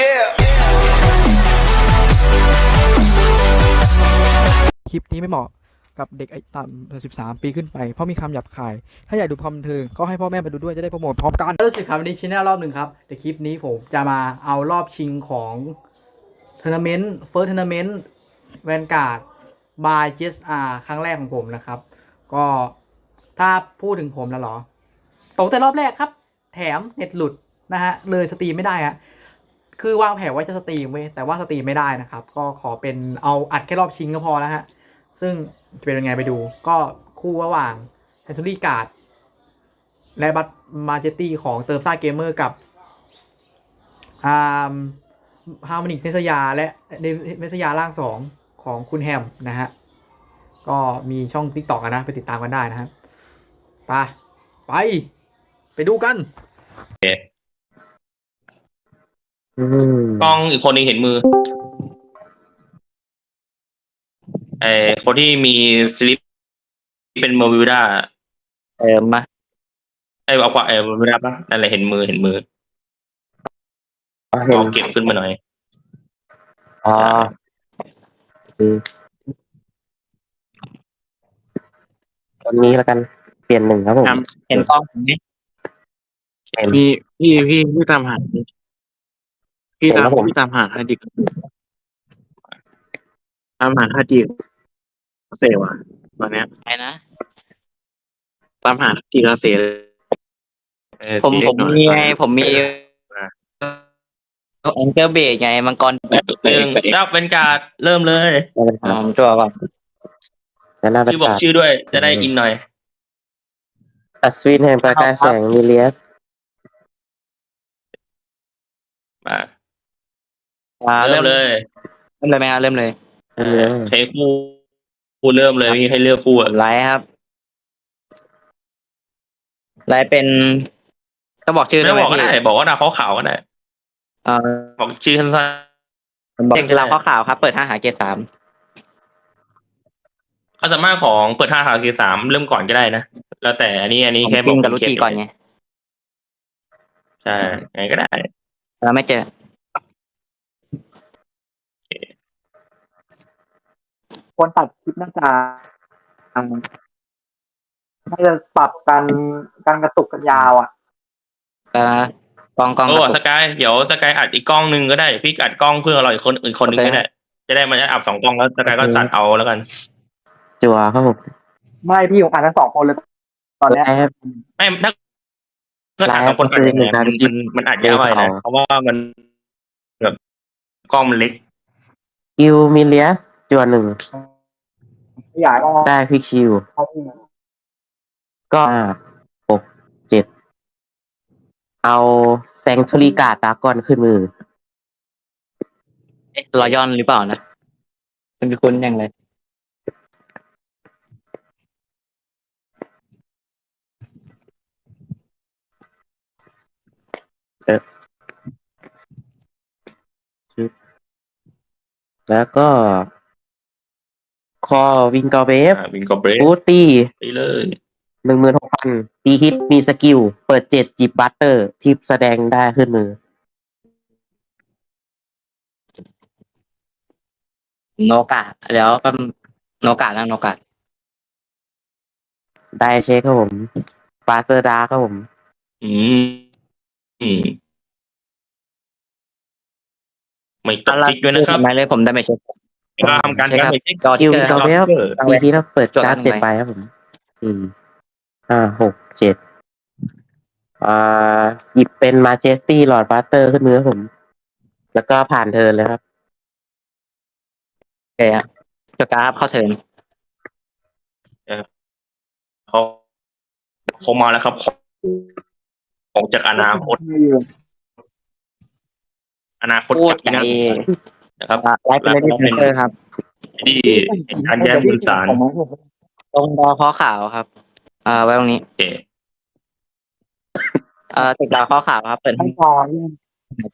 Yeah. คลิปนี้ไม่เหมาะกับเด็กอายุต่ำ13 ปีขึ้นไป เพราะมีคำหยาบคาย ถ้าอยากดูความบันเทิงก็ให้พ่อแม่มาดูด้วยจะได้โปรโมทพร้อมกันรู้สึกครับวันนี้ชิ้นแรกรอบหนึ่งครับแต่คลิปนี้ผมจะมาเอารอบชิงของทัวร์นาเมนต์เฟิร์สทัวร์นาเมนต์แวนการ์ดบายเจสอาครั้งแรกของผมนะครับ ก็ถ้าพูดถึงผมแล้วเหรอตกแต่รอบแรกครับ แถมเน็ตหลุดนะฮะเลยสตรีมไม่ได้ฮะ คือวางแผนไว้จะสตรีมเว้ยแต่ว่าสตรีมไม่ได้นะครับ ก็ขอเป็นเอาอัดแค่รอบชิงก็พอแล้วฮะ ซึ่งจะเป็นยังไงไปดู ก็คู่ระหว่างแฮนทูรี่การ์ดและบัตมาเจตี้ของเติมซ่าเกมเมอร์กับอาฮาร์มอนิกเนสยาและเนสยาร่างสองของคุณแฮมนะฮะ ก็มีช่องติ๊กต็อกนะ ไปติดตามกันได้นะครับไปไป ไปดูกัน อืม กล้องอีกคนนึงเห็นมือไอคนที่มีสลิปเป็นเมอร์วิวด้าเติมมาไอเอากว่าไอเมอร์วิวด้าปะนั่นแหละเห็นมือเห็นมือเอาเห็นเอาเก็บขึ้นมาหน่อยอ๋อคือตอนนี้แล้วกันเปลี่ยนหนึ่งครับผมเห็นกล้องผมไหมเห็นมีพี่พี่พี่ตามหาดิ พี่ตามเห็นแล้วผม พี่ตามหาฮาจิตามหาฮาจิเซว่ะตอนเนี้ยไอ้นะ ตามหาฮาจิกาเซผมผมมีไงผมมีแองเกิลเบรกไงมังกรหนึ่งดับเป็นการดเริ่มเลยไม่เป็นไรอ๋อผมจั่วก่อนแล้วหน้าเป็นชื่อบอกการชื่อด้วย จะได้อินหน่อย อัศวินแห่งประกายแสงมิเลียสมา อ่าเริ่เริ่มมเลยเริ่มเลยไหมครับเริ่มเลยเริ่มเลยใช้คู่คู่เริ่มเลยมีให้เลือกคู่ผอะมไลฟ์ครับไลฟ์เป็นก็บอกชื่อไม่ได้ต้องไหมบอกก็พี่ได้ บอกว่าดาวขาวๆก็ได้ เอ่อบอกชื่อสั้นเด็กเราข้อข่าวครับ เปิดห้าหาเกตสามๆความสามารถของเปิดท่าทางคือสามเริ่มก่อนก็ได้นะ แล้วแต่อันนี้อันนี้ผมแค่บพิอกมกับลูเขียจีก่อนไงใช่ไงก็ได้ เราไม่เจอ คนตัดคลิปน่าจะน่าจะปรับการการกระตุกกันยาวอะกองกองโอ้กระตุสกกายเดี๋ยวสกายอัดอีกกล้องหนึ่งก็ได้พี่อัดกล้องเพื่อเราอีกคนอีกคนหนึ่งโอเคก็ได้จะได้มันจะอัดสองกล้องแล้วสกายก็ตัดเอาแล้วกัน จัวครับผมไม่พี่ผมอ่านทั้งสองคนเลย ตอนเนี้ยแอปไม่ถ้าถ้าอัดสองคนไลฟ์อัดยังไงก็มันคือมันมันอัดยากไปนะเบสเอาเพราะว่ามันแบบกล้องมันเล็กกิวมิเลียส จัวหนึ่งขยายออกได้ควิกชิว ก็ห้าหกเจ็ด เอาแซงทูรีการ์ดดากอนขึ้นมือรอยอนหรือเปล่านะคุณคุณยังเลยแล้วก็ คอวิงกอเบฟอ่าวิงกอเบรบูตี้ไปเลยหนึ่งหมื่นหกพันตีฮิตมีสกิล เปิดเจ็ดจิบบัตเตอร์ ที่แสดงได้ขึ้นมือ โนกาเดี๋ยวก็โนกาแล้วโนกาได้เช็คครับผมปาเซอร์ดาครับผม อืม อืม ไม่ตกจิกด้วยนะครับทำไมเลยผมได้ไม่เช็ค เราทำการใช่ครับทำเช็คจอสกิลวิงกอเบฟเออตีฮิตแล้วเปิดจดการ์ดลงไปเจ็ดใบครับผมสี่ห้าหกเจ็ดอ่าหยิบเป็นมาเจสตี้หลอดบัตเตอร์ขึ้นมือครับผม แล้วก็ผ่านเทิร์นเลยครับโอเคครับจดการ์ดเข้าเทิร์นเขาเขามาแล้วครับของของจากอนาคต อนาคตพูดจากใจที่นั่น นะครับไลฟ์เป็นเลดี้เพนเตอร์ครับ ที่อันแย้มบุญสารตรงดาวข้อข่าวครับเอ่อไว้ตรงนี้โอเคเอ่อติดดาวข้อข่าวครับ เปิดให้พอ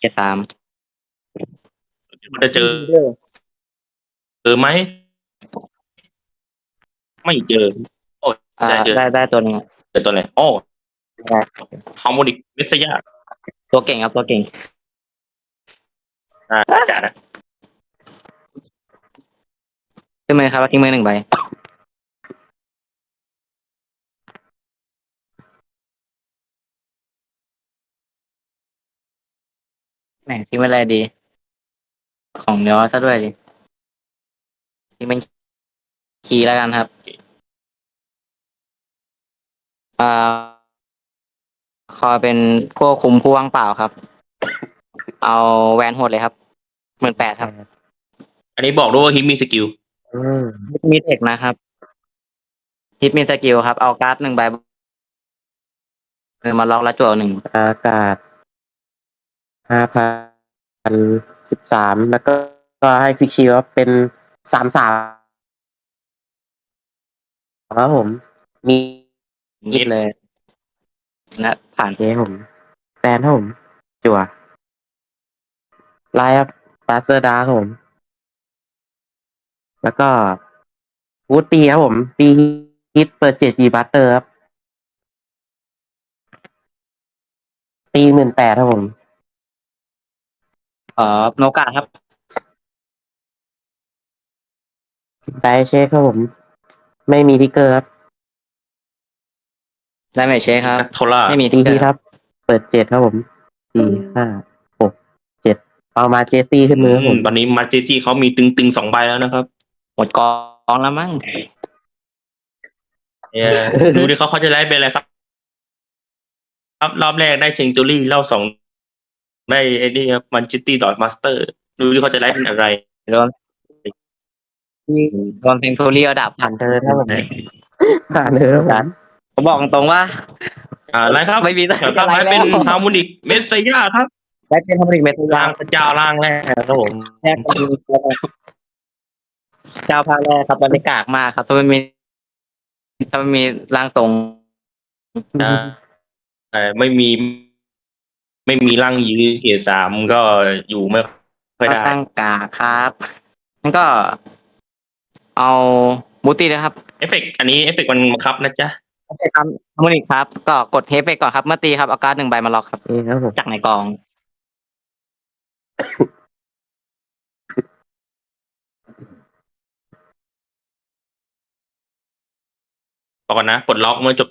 เกตสามจะเจอเจอไหมไม่เจอ โอ้ยอ่าได้เจอได้ได้ตัวหนึงอะเจอตัวไหนโอ้ได้ฮาร์โมนิกเมสยาตัวเก่งครับตัวเก่งอ่าจัดนะ ขึ้น มือครับทิ้งมือหนึ่งใบแหมทิ้งไว้อะไรดี ของเนื้อซะด้วยดิทิ้งเป็นคีย์แล้วกันครับ อ่า คอเป็นพวกคุมผู้ว่างเปล่าครับ เอาแวนโหดเลยครับหมื่นแปดครับ อันนี้บอกด้วยว่าฮิปมีสกิล อืมมีเทคนะครับ ฮิตมีสกิลครับ เอาการ์ดหนึ่งใบเออมาล็อกแล้วจั่วหนึ่งอากาศห้าพันสิบสามแล้วก็ก็ให้ฟิกชิวเป็นสามสามครับผม มีฮิตเลยนะผ่านโอเคครับผมแฟนครับผม จั่วไลฟ์ปาเซอร์ดาครับผม แล้วก็วูดตีครับผม ตีฮิตเปิดเจ็ดจีบัตเตอร์ครับ ตีหมื่นแปดครับผม เอ่อโนกาครับ ได้เช็คครับผม ไม่มีทิกเกอร์ครับ ได้ไหมเชคครับนักโทล่าไม่มีตีที่ที่ครับเปิดเจ็ดครับผมสี่ห้าหกเจ็ดเอามาเจตี้ขึ้นมือครับผม ตอนนี้มาเจจี้เขามีตึงตึงๆสองใบแล้วนะครับห มดกองแล้วมั้งเออดูดิเขาเขาจะไล่เป็นอะไรครับครับรอบแรกได้เชงจูรี่รอบสองได้ไอ้นี่ครับมันจิตี้ดอทมาสเตอร์ดูดิเขาจะไล่เป็นอะไรโดนโดนเพลงทูรี่ระดับผ่านเธอครับผมผ่านเธอครับผมผมบอกตรงๆว่า อ่าอะไรครับไม่มีเดี๋ยวครับอะไรให้แล้วเป็นฮาร์โมนิกเมสไซยาครับได้เป็นทำผลิตเมทัลร่างพระเจ้าร่างแรกครับผมแรกเป็น เจ้าภาคแรกครับตอนนี้กากมากครับถ้าไม่มีถ้าไม่มีร่างทรงอ่าเอ่อไม่มี ไม่มีร่างยื้อเกียร์สามก็อยู่ไม่ค่อยก็ได้ ช่างกากครับนั่นก็ เอาบูตี้นะครับเอฟเฟกต์อันนี้เอฟเฟกต์มันบังคับนะจ๊ะ โอเคครับฮาร์โมนิกครับ ก็กดเทปไปก่อนครับเมื่อตีครับเอาการ์ดหนึ่งใบมาล็อกครับ นี่ครับผม จากในกอง บอกก่อนนะปลดล็อกเมื่อจบ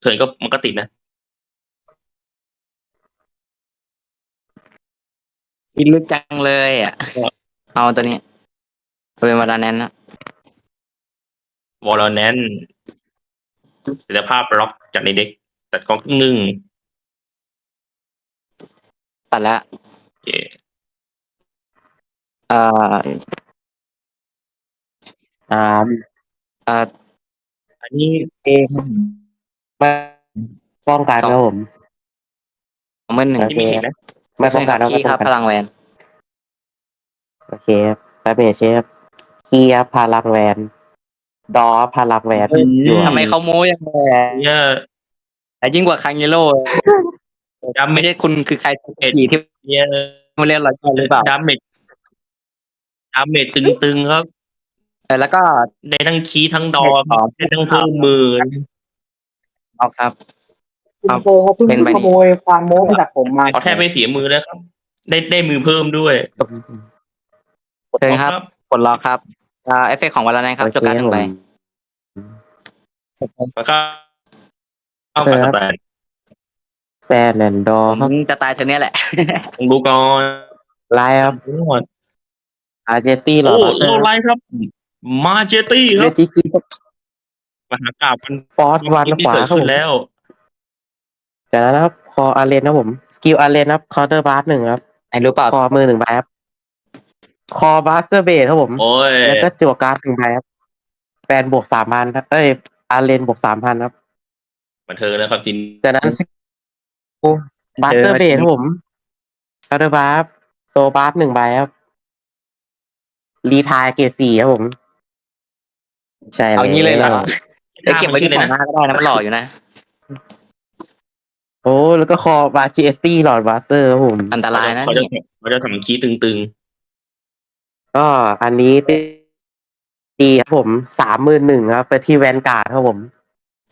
เถินก็มันก็ติดนะอินลึกจังเลยอะ เอาตัวนี้เป็นมาดานแนนนะวอลเลนศิลภาพล็อกจากในเด็กตัดกองครึ่งหนึ่งตัดแล้วโอเคเอ่ออ่าเอ่ออั นนี้เอไม่ป้องกันครับผมของมือหนึ่งโอที่เคมีเห็นนะไม่ป้องกันคีย์ครับไม่พป้องกันลังแวนโอเคครับแป๊บเดียวเชฟคีย์ครับพลังแวน ดอพลังแวนจั่วทำไมเขาโม้ยังไงเนี่ยแต่ยิ่งกว่าคังเยโร่ดาเมไม่จใช่คุณคือใครที่ที่เนี่ยมาเล่นร้อยหรือเปล่าดาเมจดาเมจตึงๆครับเออแล้วก็ได้ทั้งคีย์ทั้งดอครับได้ทั้งเพิ่มมือเอาครับ คุณโกเขาเพิ่งเป็นใบนี้ขโมยความโม้มาจากผมมาเขาแทบไม่เสียมือแล้วครับ ได้ได้มือเพิ่มด้วยเชิญครับกดล็อกครับอ่าเอฟเฟกต์ของวันละนั้นครับโอจบเคการหครันึ่บงผใบมแล้วก็เข้ากับสแตนแซนแอนดอผมครับจะตายเธอเนี้ยแหละ ผมดูก่อนไลฟ์ครับอาร์เจตี้หลอโอ้ดบัตเตอโลร์ไลท์ครับ มาเจตี้คเรรับจิกิครับมหากราบมันฟอร์สวันขวาเกิดครับขึ้ผนมแล้ว จากนั้นนะครับ คออาเลนครับผม สกิลอาเลนครับคอเตอร์บาร์หนึ่งครับ ไอ้รู้เปล่าคอมือหนึ่งใบครับ คอบาสเตอร์เบสครับผม โอ้ยแล้วก็จั่วการ์ดหนึ่งใบครับแฟนบวกสามพันครับ เอ้ย อาเลนบวกสามพันครับ บันเทิงแล้วครับจินจากนั้นสกิลบาสเตอร์เบสครับผมคอเตอร์บาร์โซบาร์หนึ่งใบครับ รีทายเกรดสี่ครับผม ใช่เอางี้เลยเหรอแวเอ้ยเก็บไว้ชื่ที่อเลยของหนะน้าก็ได้นะมันหล่ออยู่นะ โอ้แล้วก็คอบาจีเอสตี้หลอดบาสเตอร์ครับผม อันตรายนะเขาจะเขาจะทำคีย์ตึงก็อันนี้ตีตีครับผมสามหมื่นหนึ่งครับ ไปที่แวนการ์ดครับผม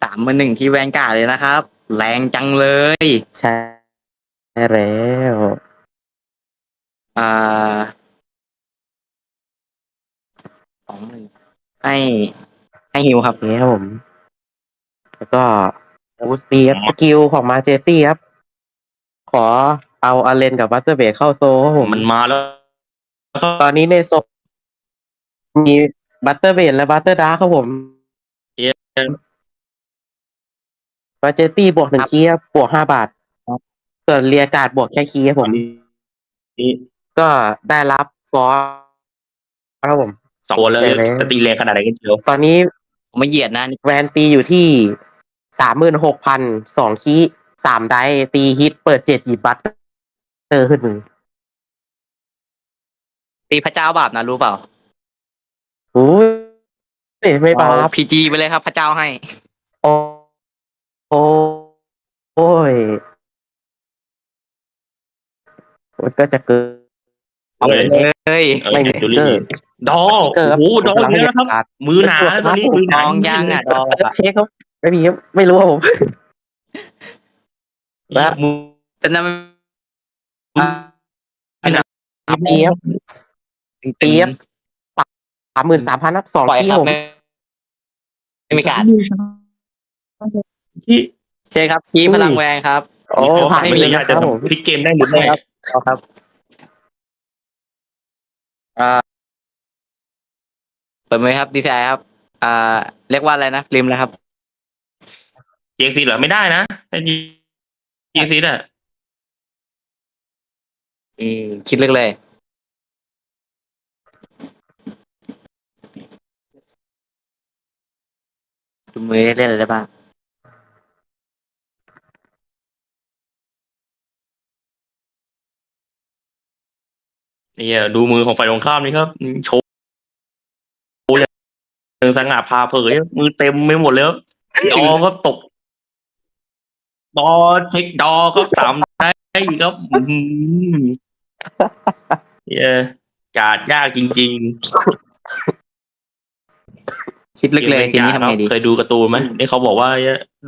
สามมือหนึ่งที่แวนการ์ดเลยนะครับ แรงจังเลย ใช่แล้วโอ่าสองหมื่น ให้ให้ฮิวครับโอเคครับผม แล้วก็บูสตีครับสกิลของมาเจตี้ครับ ขอเอาอาเลนกับบัตเตอร์เบดเข้าโซครับผม มันมาแล้วครับตอนนี้ในโซนมีบัตเตอร์เบดและบัตเตอร์ดาร์ครับผมมาเจตี้บวกหนึ่งคีย์ครับบวกห้าบาทส่วนเรียการ์ดบวกแค่คีย์ครับผมนี่ก็ได้รับฟอร์ครับผม สองตัวเลยใช่แล้วจะตีแรงขนาดไหนกันเชียวตอนนี้ผมไม่เหยียดนะนี่แวนตีอยู่ที่สามหมื่นหกพันสองคีย์สามไดส์ตีฮิตเปิดเจ็ดหยิบบัตเตอร์ขึ้นมือตีพระเจ้าบาปนะรู้เปล่าโอ้ยไม่บาปพีจีไปเลยครับ พระเจ้าให้ โอ้โอ้โอ้ยมันก็จะเกินเอาไปเลยเออไม่มีจูเกอลี่ร์ ดอเกอร์ครับโอ้โหดอผมกำลังเยอะนะครับให้มือหนาตอนนี้มือหดนาองยังอะดองเออเช็คครับไม่มีครับไม่รู้ครับผมและมือแต่นั้นปีครับปีครับสามหมื่นสามพันครับสองปล่อยที่ครับผม ไม่ไม่มีการที่ใช่ครับคีพลังแวงครับ โอ้ผ่านไม่ไปมีเลยอานะจคจะรับผม พลิกเกมได้หรือไม่เอาครับ เปิดไหมครับดีไซน์ครับ อ่า เรียกว่าอะไรนะริมเลยครับเจงซีเหรอไม่ได้นะไอ้เจงซีอะอืมคิดลึกเลย ดูมือเล่นอะไรได้บ้าง เนี่ยดูมือของฝ่ายตรงข้ามนี่ครับโชว์โชว์ อย่างสง่าพาเผยมือเต็มไม่หมดเลยครับดอก็ตก ดอเทคดอก็สามได้ครับอื้อหือเนี่ยกาดยากจริง ๆ คิดๆลึกเลยทีนี้ทำไงดีเคยดูการ์ตูนไหมนี่เขาบอกว่า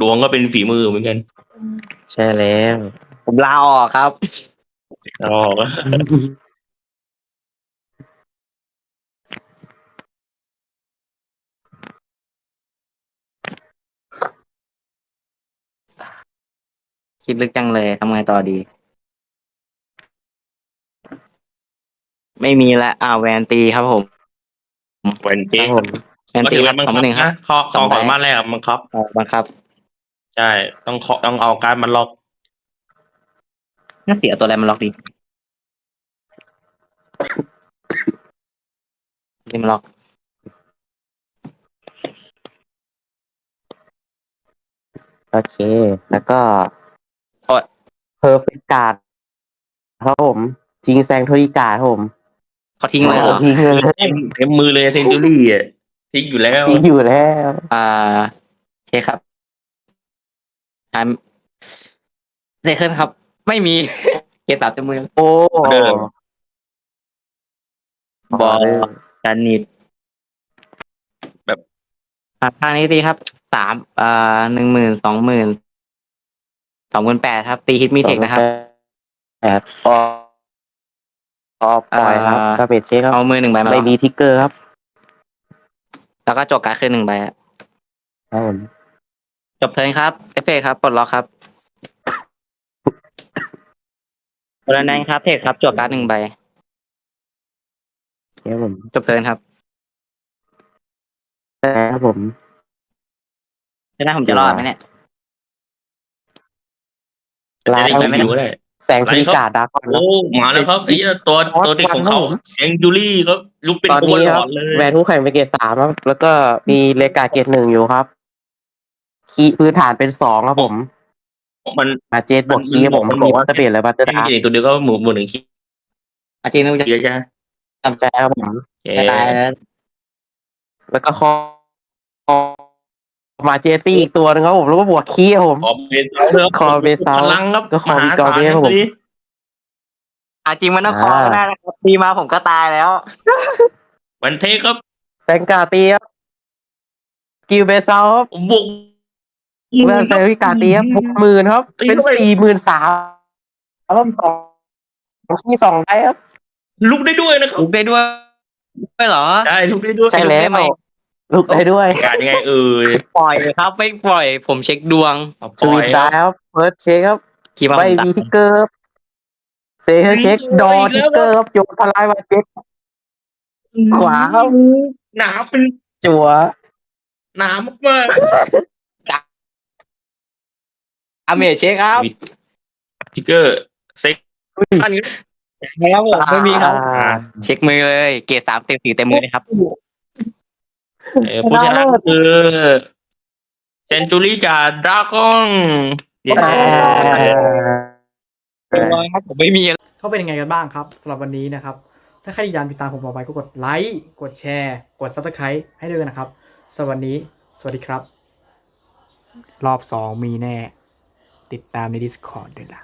ดวงก็เป็นฝีมือเหมือนกัน ใช่แล้ว ผมลาออกครับอ๋อ คิดลึกจังเลยทำไงต่อดี ไม่มีละอ่าแวนตีครับผมแวนเจครับผมแวนตีครับบังสองคับหนึ่งครับ นะข้อสข้อองใบ ของมาแรกอะบังคับเอ่อบังคับใช่ ต้องเคาะต้องเอาการดมันล็อกน่าเสียตัวอะไรมันล็อกดีนี่มันล็อกโอเค แล้วก็โอ้ย เพอร์เฟกการ์ดครับผมจิงแซงโทริการ์ดครับผมเขาทิ้งเลยเหรอทิ้งเลยเต็มเต็มมือเลยเซนจูรี่อะทิ้งอยู่แล้วทิ้งอยู่แล้ว อ่าโอเคครับทำเซเคิลครับ ไม่มีเกตสามเต็มมือ โอ้เดิมบอลการนิดแบบอะข้างนี้ตีครับสามอ่าหนึ่งหมื่นสองหมื่น สองหมื่นแปดครับ ตีฮิตมีเทคนะครับแปดพอพอปล่อยครับอ่าก็เป็นเช็คครับเอามือหนึ่งใบมาไม่ล็อกมีทิกเกอร์ครับแล้วก็จบการดขึ้นหนึ่งใบอะครับผมจบเทิร์นครับเอฟเฟครับปลดล็อกครับโรนันครับเทคครับจบการ์ดหนึ่งใบครับผมจบเทิร์นครับครับผมจะได้ผมจะรอดไหมเนี่ย ลาจะได้ยยิงอยู่ก็ได้ แสงโทริการ์ดดาร์กอนโอ้มาแล้วครับไอ้เหี้ยตัวตัวเด็กของเขาเสียงจูรี่ครับลุกเป็นตอนตัวนี้หลครัอบดเลย แวนคู่แข่งเป็นเกรดสามครับ แล้วก็มีเลกาเกรดหนึ่งอยู่ครับ คีย์พื้นฐานเป็นสองครับผมมันมาเจดบวกคีย์ครับผมมันบอกว่า บัตเตอร์เบดและบัตเตอร์ที่ดาร์เด็กตัวเดียวก็หมู่หมู่หนึ่งคิดอาจริงนึกจะเยอะจ้ะใช่ครับผมเอ๊จะตายแล้วแล้วก็คอ มาเจตี้อีกตัวหนึงครับผมแล้วก็บวกคีย์ครับผม ขอเบสเซาขอเบสเซาพลังครับก็ขอมหามีกอศาลเบสครับผมเลยอาจริงมันต้องคออ่าก็ได้นะครับตีมาผมก็ตายแล้ว วันเทคครับแซงกาเตียบกิวเบซาครับบุกแวนแซงริกาเตียบหกหมื่นครับ ตีเป็นด้วย สี่หมื่นสามครับสองคีย์สองได้ครับ ลุกได้ด้วยนะครับลุกได้ด้วยไม่เหรอ ได้ลุกได้ด้วยใช่แล้ว ได้ไหม ลุกได้ด้วยการยังไงเอ่ยปล่อยครับไม่ปล่อย ผมเช็คดวงเอาปจูล่อบิยดได้ครับเฟิร์สเช็คครับคิดว่าไม่ผมตัดมีทิกเกอร์ครับเซอร์เช็คดอทิกเกอร์ครับโยนทลายมาเจ็ดขวาครับ หนาเป็นจัวหนามากอเมจเช็คครับๆทิกเกอร์เซ็กสั้นครับผมไม่มีครับเช็คมือเลย เกรดสามเต็มสี่เต็มมือเลยครับ เอ่อผู้ชนะก็คือเซนจูรี่กับดราก้อนเย้ครับผมไม่มี ก็เป็นยังไงกันบ้างครับสำหรับวันนี้นะครับ ถ้าใครอยากติดตามผมต่อไปก็กดไลค์กดแชร์ กด subscribe ให้ด้วยนะครับสำหรับวันนี้ สวัสดีครับ รอบ2มีแน่ ติดตามใน Discord ด้วยล่ะ